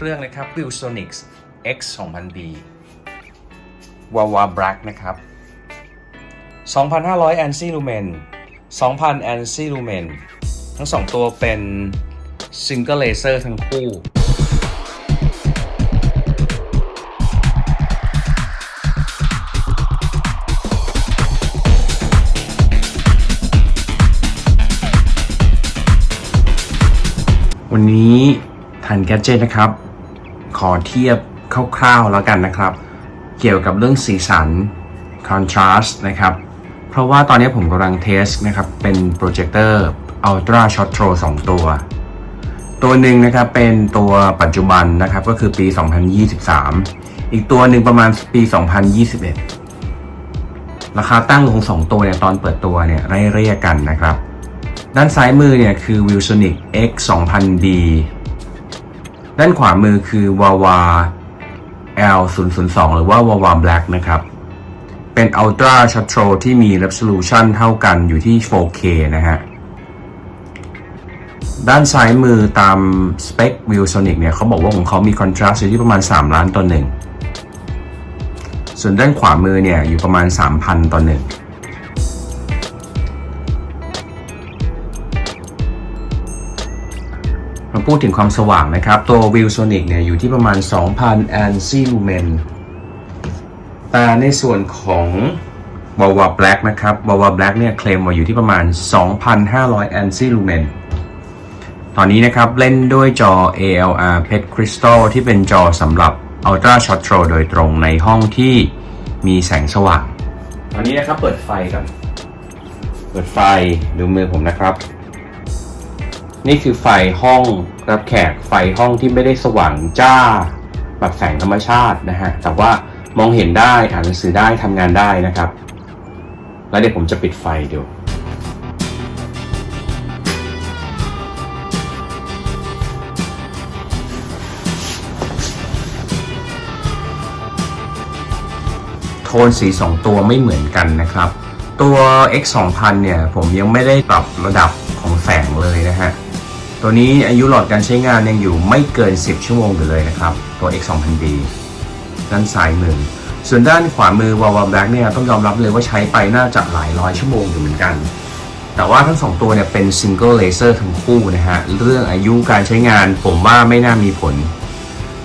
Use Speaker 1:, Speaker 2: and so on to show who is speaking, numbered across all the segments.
Speaker 1: เครื่องนะครับ Vilsonics X 2000B Wawa Black นะครับ 2,500 ANSI Lumen 2,000 ANSI Lumen ทั้ง 2 ตัวเป็น Single Laser ทั้งคู่วันนี้ทันแกจเจตนะครับ ขอเทียบคร่าวๆแล้วกันนะครับ เกี่ยวกับเรื่องสีสัน contrast นะครับ เพราะว่าตอนนี้ผมกำลังเทสนะครับ เป็นโปรเจคเตอร์ Ultra Short Throw 2 ตัว ตัวหนึ่งนะครับเป็นตัวปัจจุบันนะครับก็คือปี 2023 อีกตัวหนึ่งประมาณปี 2021 ราคาตั้งลงสองตัวเนี่ยตอนเปิดตัวเนี่ยไล่เรียกกันนะครับ ด้านซ้ายมือเนี่ยคือ Wilsonic X 2000D ด้านขวามือคือ Wawa L 0 0 2 หรือว่า Wawa Black นะครับ เป็น Ultra Short Throw ที่มี Resolution เท่ากันอยู่ที่ 4K นะฮะ ด้านซ้ายมือตามสเปค Wilsonic เนี่ยเขาบอกว่าของเขามี contrast อยู่ที่ประมาณ 3 ล้านต่อหนึ่ง ส่วนด้านขวามือเนี่ยอยู่ประมาณ 3,000 ต่อหนึ่ง พูดถึงความสว่างนะครับ ตัว Vilsonic เนี่ยอยู่ที่ประมาณ 2,000 ANSI Lumen แต่ในส่วนของ Wawa Black นะครับ Wawa Black เนี่ยเคลมว่าอยู่ที่ประมาณ 2,500 ANSI Lumen ตอนนี้นะครับเล่นด้วยจอ ALR PET Crystal ที่เป็นจอสำหรับ Ultra Short Throw โดยตรงในห้องที่มีแสงสว่าง ตอนนี้นะครับเปิดไฟกัน เปิดไฟดูมือผมนะครับ นี่คือไฟห้องรับแขกไฟห้องที่ไม่ได้สว่างจ้า แบบแสงธรรมชาตินะฮะ แต่ว่ามองเห็นได้อ่านหนังสือได้ทำงานได้นะครับ แล้วเดี๋ยวผมจะปิดไฟเดูโทนสี 2 ตัวไม่เหมือนกันนะครับ ตัว X 2000เนี่ย ผมยังไม่ได้ปรับระดับของแสงเลยนะฮะ ตัวนี้อายุหลอดการใช้งานยังอยู่ไม่เกิน 10 ชั่วโมงอยู่เลยนะครับ ตัว X 2000D ด้านซ้ายมือ ส่วนด้านขวามือ Wawa Black เนี่ยต้องยอมรับเลยว่าใช้ไปน่าจะหลายร้อยชั่วโมงอยู่เหมือนกัน แต่ว่าทั้งสองตัวเนี่ยเป็น Single Laser ทั้งคู่นะฮะ เรื่องอายุการใช้งานผมว่าไม่น่ามีผล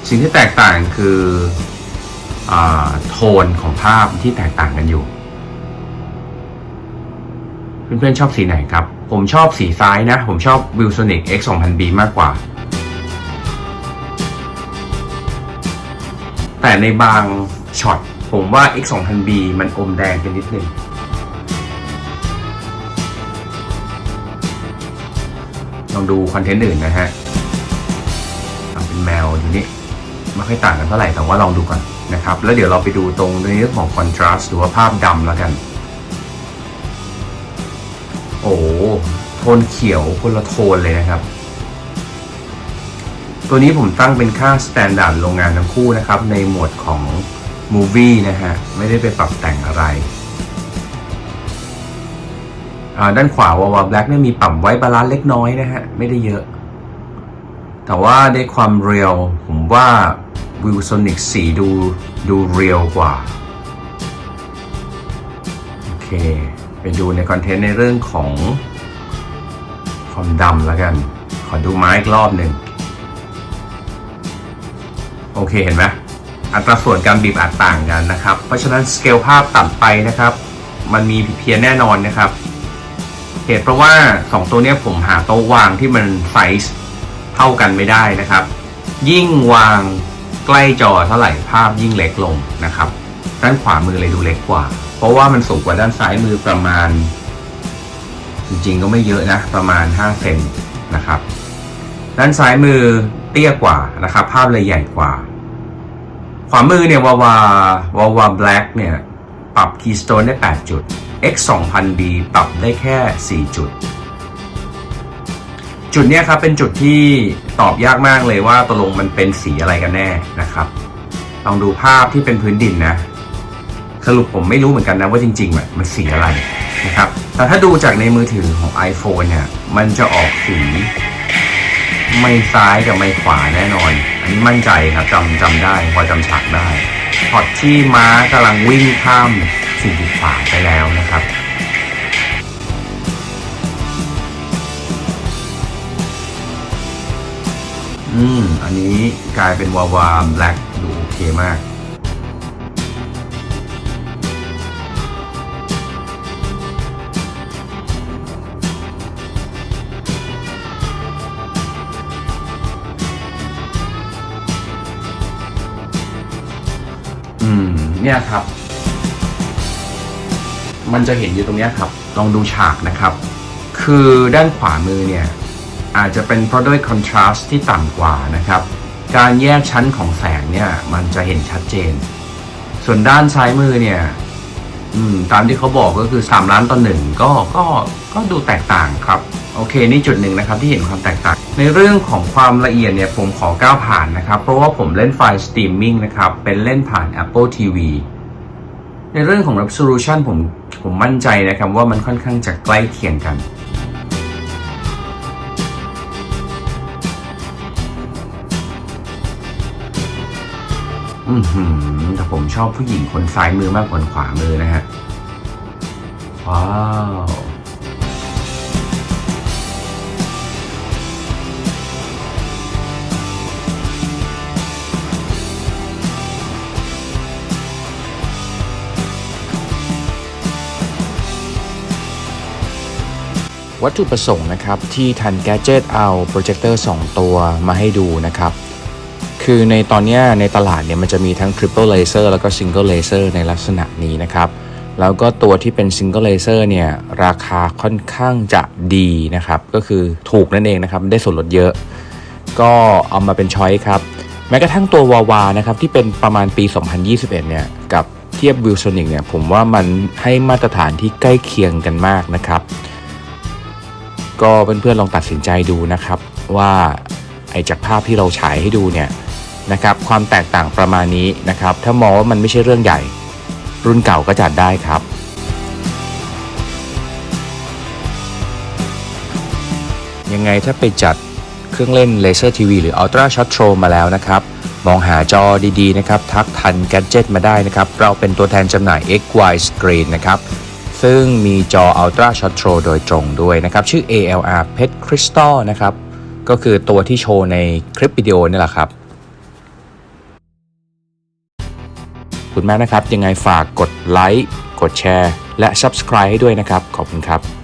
Speaker 1: สิ่งที่แตกต่างคืออโทนของภาพที่แตกต่างกันอยู่ เพื่อนๆชอบสีไหนครับ ผมชอบสีซ้ายนะ ผมชอบ Wilsonic X 2000B มากกว่า แต่ในบางช็อตผมว่า X 2000B มันอมแดงไปนิดนึงลองดูคอนเทนต์อื่นนะฮะทำเป็นแมวอยู่นี่ไม่ค่อยต่างกันเท่าไหร่แต่ว่าลองดูก่อนนะครับ แล้วเดี๋ยวเราไปดูตรงในเรื่องของ contrast หรือว่าภาพดำแล้วกัน โอ้โหโทนเขียวคนละโทนเลยนะครับ ตัวนี้ผมตั้งเป็นค่า standard โรงงานทั้งคู่นะครับ ในหมวดของ movie นะฮะ ไม่ได้ไปปรับแต่งอะไรอ่าด้านขวาวาวาแบล็กเนี่ยมีปรับไว้บาลานซ์เล็กน้อยนะฮะ ไม่ได้เยอะ แต่ว่าในความเรียลผมว่า Wilsonic สีดูดูเรียลกว่า โอเค ไปดูในคอนเทนต์ในเรื่องของความดำแล้วกัน ขอดูไม้อีกรอบหนึ่งโอเคเห็นไหมอัตราส่วนการบีบอัดต่างกันนะครับ เพราะฉะนั้นสเกลภาพต่ำไปนะครับ มันมีผิดเพี้ยนแน่นอนนะครับ เหตุเพราะว่า 2 ตัวนี้ผมหาโต๊ะวางที่มันไซส์เท่ากันไม่ได้นะครับ ยิ่งวางใกล้จอเท่าไหร่ภาพยิ่งเล็กลงนะครับ ด้านขวามือเลยดูเล็กกว่า เพราะว่ามันสูงกว่าด้านซ้ายมือประมาณ จริงๆก็ไม่เยอะนะ ประมาณ 5 เซนนะครับ ด้านซ้ายมือเตี้ยกว่านะครับ ภาพเลยใหญ่กว่า ขวามือเนี่ยวาวาวาวาแบล็กเนี่ย ปรับ Keystone ได้ 8 จุด X 2000B ปรับได้แค่ 4 จุด จุดเนี้ยครับเป็นจุดที่ตอบยากมากเลยว่าตกลงมันเป็นสีอะไรกันแน่นะครับ ลองดูภาพที่เป็นพื้นดินนะ สรุปผมไม่รู้เหมือนกันนะว่าจริงๆอะมันสีอะไรนะครับแต่ถ้าดูจากในมือถือของ iPhone เนี่ยมันจะออกสีไม่ซ้ายกับไม่ขวาแน่นอน อันนี้มั่นใจครับจำจำได้พอจำฉากได้ช็อตที่ม้ากำลังวิ่งข้ามสิ่งกีดขวางไปแล้วนะครับอืม อันนี้กลายเป็นวาวาแบล็กดูโอเคมาก เนี่ยครับ มันจะเห็นอยู่ตรงนี้ครับ ลองดูฉากนะครับ คือด้านขวามือเนี่ยอาจจะเป็นเพราะด้วยคอนทราสต์ที่ต่ำกว่านะครับ การแยกชั้นของแสงเนี่ยมันจะเห็นชัดเจน ส่วนด้านซ้ายมือเนี่ย อืมตามที่เขาบอกก็คือ 3 ล้านต่อหนึ่งก็ก็ก็ดูแตกต่างครับ โอเคนี่จุดหนึ่งนะครับที่เห็นความแตกต่าง ในเรื่องของความละเอียดเนี่ยผมขอก้าวผ่านนะครับ เพราะว่าผมเล่นไฟล์สตรีมมิ่งนะครับ เป็นเล่นผ่าน Apple TV ในเรื่องของ resolution ผมผมมั่นใจนะครับว่ามันค่อนข้างจะใกล้เคียงกัน อือหือแต่ผมชอบผู้หญิงคนซ้ายมือมากกว่าคนขวามือนะฮะ ว้าววัตถุประสงค์นะครับที่ทันแกจ e t เอาโปรเจคเตอร์ 2 ตัวมาให้ดูนะครับ คือในตอนนี้ในตลาดเนี่ยมันจะมีทั้ง Triple Laser แล้วก็ Single Laser ในลักษณะนี้นะครับ แล้วก็ตัวที่เป็น Single Laser เนี่ยราคาค่อนข้างจะดีนะครับ ก็คือถูกนั่นเองนะครับ ได้ส่วนลดเยอะ ก็เอามาเป็นช้อยครับ แม้กระทั่งตัววาวานะครับที่เป็นประมาณปี 2021 เนี่ยกับเทียบวิลโซนิกเนี่ยผมว่ามันให้มาตรฐานที่ใกล้เคียงกันมากนะครับ ก็เพื่อนๆลองตัดสินใจดูนะครับว่าไอจากภาพที่เราฉายให้ดูเนี่ย นะครับความแตกต่างประมาณนี้นะครับ ถ้ามองว่ามันไม่ใช่เรื่องใหญ่ รุ่นเก่าก็จัดได้ครับยังไงถ้าไปจัดเครื่องเล่นเลเซอร์ทีวีหรือ Ultra Shot Throw มาแล้วนะครับ มองหาจอดีๆนะครับ ทักทัน Gadget มาได้นะครับ เราเป็นตัวแทนจำหน่าย XY Screen นะครับ ซึ่งมีจอ Ultra Shot Throw โดยตรงด้วยนะครับ ชื่อ ALR Pet Crystal นะครับ ก็คือตัวที่โชว์ในคลิปวิดีโอนี่แหละครับ คุณมากนะครับ ยังไงฝากกดไลค์กดแชร์และ Subscribe ให้ด้วยนะครับ ขอบคุณครับ